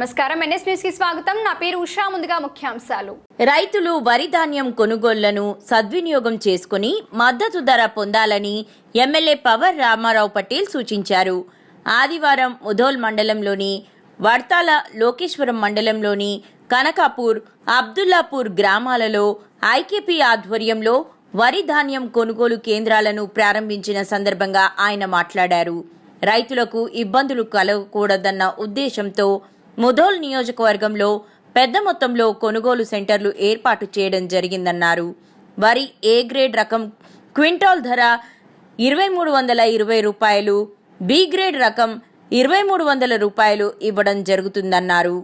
నమస్కారం. ఎన్ఎస్ న్యూస్కి స్వాగతం. నా పేరు ఉషా. ముందుగా ముఖ్యాంశాలు. రైతులు వరి ధాన్యం కొనుగోళ్ళను సద్వినియోగం చేసుకుని మద్దతు ధర పొందాలని ఎమ్మెల్యే పవర్ రామారావు పటేల్ సూచించారు. ఆదివారం ముధోల్ మండలంలోని వర్తాల లోకేశ్వరం మండలంలోని కనకాపూర్ అబ్దుల్లాపూర్ గ్రామాలలో ఐకేపీ ఆధ్వర్యంలో వరి ధాన్యం కొనుగోలు కేంద్రాలను ప్రారంభించిన సందర్భంగా ఆయన మాట్లాడారు. రైతులకు ఇబ్బందులు కలగకూడదన్న ఉద్దేశంతో ముధోల్ నియోజకవర్గంలో పెద్ద మొత్తంలో కొనుగోలు సెంటర్లు ఏర్పాటు చేయడం జరిగిందన్నారు. వరి ఏ గ్రేడ్ రకం క్వింటాల్ ధర ఇరవై మూడు వందల ఇరవై రూపాయలు బి గ్రేడ్ రకం ఇరవై మూడు వందల రూపాయలు ఇవ్వడం జరుగుతుందన్నారు.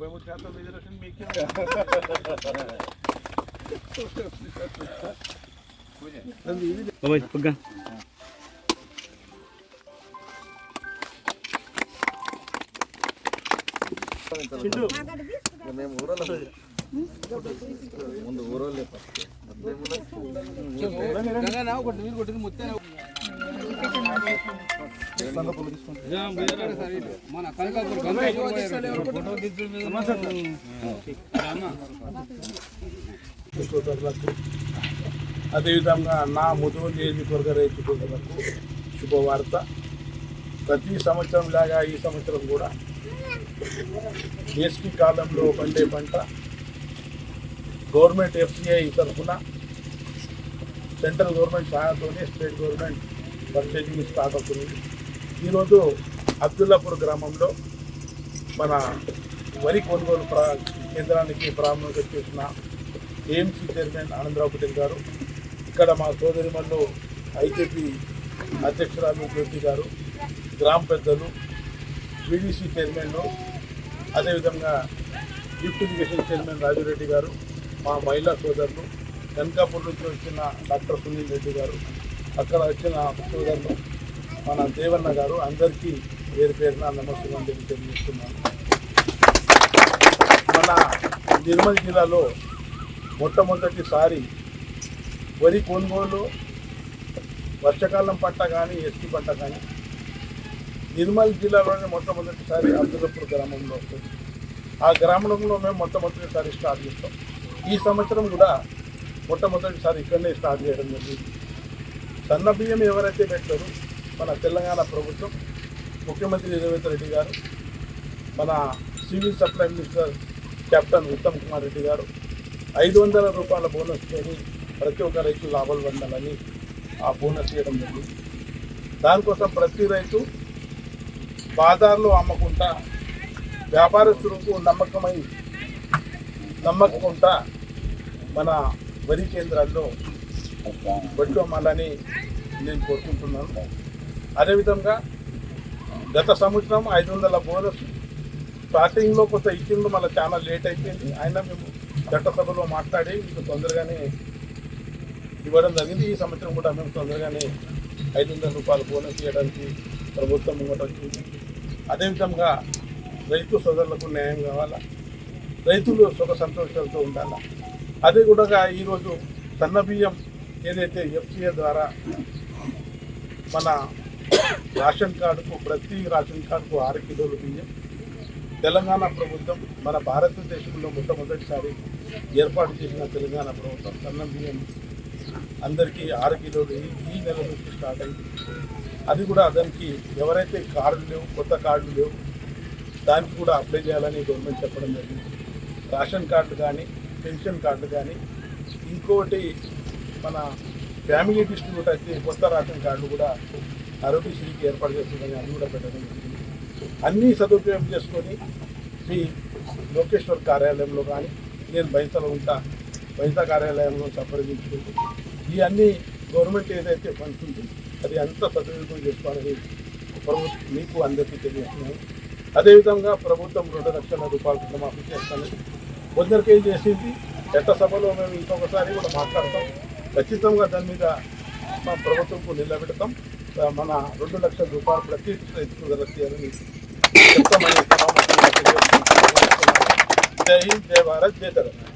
ముప్పై మూడు శాతం రిజర్వేషన్ మీకే బాబాయ్ పగ్గా మేము ఊరోళ్ళం ముందు ఫస్ట్ మన కనకాపూర్ ఫోటో సోదరులకు అదేవిధంగా నా ముదుగు నియోజకవర్గ రైతు సోదరులకు శుభవార్త. ప్రతి సంవత్సరం లాగా ఈ సంవత్సరం కూడా వేసవి కాలంలో పండే పంట గవర్నమెంట్ ఎఫ్సిఐ తరఫున సెంట్రల్ గవర్నమెంట్ సహాయంతోనే స్టేట్ గవర్నమెంట్ పర్చేజింగ్ స్టార్ట్ అవుతుంది. ఈరోజు అబ్దుల్లాపూర్ గ్రామంలో మన వరి కొనుగోలు ప్రా కేంద్రానికి ప్రారంభంగా చేసిన ఏఎంసీ చైర్మన్ ఆనందరావు పటేల్ గారు ఇక్కడ మా సోదరిమల్లు ఐకేపీ అధ్యక్షురాలు జ్యోతి గారు గ్రామ పెద్దలు బీడీసీ చైర్మన్లు అదేవిధంగా గిఫ్ట్ ఇరిగేషన్ చైర్మన్ రాజురెడ్డి గారు మా మహిళా సోదరులు కనకాపూర్ నుంచి వచ్చిన డాక్టర్ సునీల్ రెడ్డి గారు అక్కడ వచ్చిన ముఖ్యమంత్రి మన దేవన్న గారు అందరికీ పేరు పేరున నమస్కారం తెలియజేస్తున్నాను. మన నిర్మల్ జిల్లాలో మొట్టమొదటిసారి వరి కొనుగోలు వర్షాకాలం పంట కానీ ఎస్టీ పంట కానీ నిర్మల్ జిల్లాలోనే మొట్టమొదటిసారి అబ్దుల్లాపూర్ గ్రామంలో వస్తుంది ఆ గ్రామంలో మేము మొట్టమొదటిసారి స్టార్ట్ చేస్తాం. ఈ సంవత్సరం కూడా మొట్టమొదటిసారి ఇక్కడనే స్టార్ట్ చేయడం జరిగింది. సన్న బియ్యం ఎవరైతే పెట్టారో మన తెలంగాణ ప్రభుత్వం ముఖ్యమంత్రి రేవంత్ రెడ్డి గారు మన civil supply minister captain Uttam Kumar Reddy garu ఐదు వందల రూపాయల బోనస్ తోని ప్రతి ఒక్క రైతు లాభాలు పొందాలని ఆ బోనస్ ఇవ్వడం జరిగింది. దానికోసం ప్రతి రైతు బాజార్లో అమ్మకుంటా వ్యాపారస్తులకు నమ్మకమై నమ్మకుంటా మన వరి కేంద్రాల్లో పెట్టుకోమాలని నేను కోరుకుంటున్నాను. అదేవిధంగా గత సంవత్సరం ఐదు వందల బోనస్ స్టార్టింగ్లో కొంత ఇచ్చింది మళ్ళీ చాలా లేట్ అయిపోయింది. అయినా మేము చట్టసభలో మాట్లాడి మీకు తొందరగానే ఇవ్వడం జరిగింది. ఈ సంవత్సరం కూడా మేము తొందరగానే ఐదు వందల రూపాయలు బోనస్ ఇవ్వడానికి ప్రభుత్వం ముంగట వచ్చింది. అదేవిధంగా రైతు సోదరులకు న్యాయం కావాలా? రైతులు సుఖ సంతోషాలతో ఉండాలా? అదే కూడా ఈరోజు సన్న బియ్యం ఏదైతే ఎఫ్సిఏ ద్వారా మన రేషన్ కార్డుకు ప్రతి రేషన్ కార్డుకు ఆరు కిలోలు బియ్యం తెలంగాణ ప్రభుత్వం మన భారతదేశంలో మొట్టమొదటిసారి ఏర్పాటు చేసిన తెలంగాణ ప్రభుత్వం సన్న బియ్యం అందరికీ ఆరు కిలోలు ఈ- నెల నుంచి స్టార్ట్ అయింది. అది కూడా దానికి ఎవరైతే కార్డులు లేవు కొత్త కార్డులు లేవు దానికి కూడా అప్లై చేయాలని గవర్నమెంట్ చెప్పడం జరిగింది. రేషన్ కార్డు కానీ పెన్షన్ కార్డు కానీ ఇంకోటి మన ఫ్యామిలీ డిస్ట్రిబ్యూట్ అయితే కొత్త రేషన్ కార్డు కూడా ఆరోగ్యశ్రీకి ఏర్పాటు చేస్తుందని అది కూడా పెట్టడం జరిగింది. అన్నీ సదుపయోగం చేసుకొని మీ లోకేశ్వర్ కార్యాలయంలో కానీ నేను బయతలో ఉంటా బయత కార్యాలయంలో సంప్రదించుకుంటూ ఈ అన్ని గవర్నమెంట్ ఏదైతే ఫండ్స్ ఉంది అది అంత సదుపయోగం చేసుకోవాలని ప్రభుత్వం మీకు అందరికీ తెలియజేస్తున్నాను. అదేవిధంగా ప్రభుత్వం రెండు లక్షల రూపాయలు మాఫీ చేస్తానని కొందరికీ ఏం చేసింది? చట్టసభలో మేము ఇంకొకసారి కూడా మాట్లాడతాం. ఖచ్చితంగా దాని మీద మా ప్రభుత్వంకు నిలబెడతాం మన రెండు లక్షల రూపాయలు ప్రతి రైతు చేయాలని చెప్తామని జై హింద్ జై భారత్ జై తెలంగాణ.